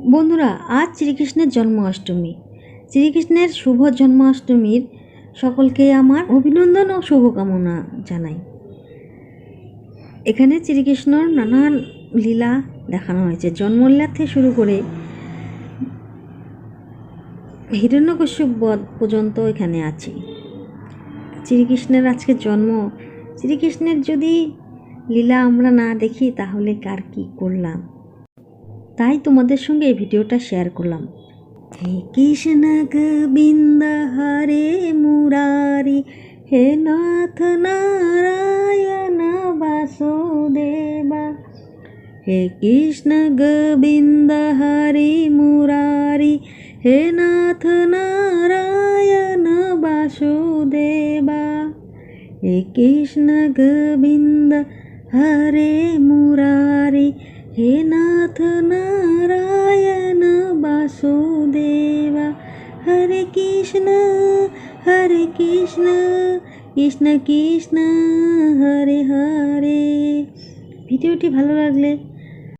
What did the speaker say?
বন্ধুরা, আজ শ্রীকৃষ্ণের জন্মাষ্টমী। শ্রীকৃষ্ণের শুভ জন্মাষ্টমীর সকলকে আমার অভিনন্দন ও শুভকামনা জানাই। এখানে শ্রীকৃষ্ণর নানান লীলা দেখানো হয়েছে। জন্মলীলা থেকে শুরু করে হিরণ্যকশ্যপ বধ পর্যন্ত এখানে আছে। শ্রীকৃষ্ণের আজকে জন্ম। শ্রীকৃষ্ণের যদি লীলা আমরা না দেখি, তাহলে কার কী করলাম? তাই তোমাদের সঙ্গে এই ভিডিওটা শেয়ার করলাম। হে কৃষ্ণ গোবিন্দ হরে মুরারি, হে নাথ নারায়ণ বাসুদেবা, হে কৃষ্ণ গোবিন্দ হরে মুরারি, হে নাথ নারায়ণ বাসুদেবা, হে কৃষ্ণ গোবিন্দ হরে মুরারি, হে নাথ বাসুদেবা হরে কৃষ্ণ হরে কৃষ্ণ কৃষ্ণ কৃষ্ণ হরে হরে ভিডিওটি ভালো লাগলে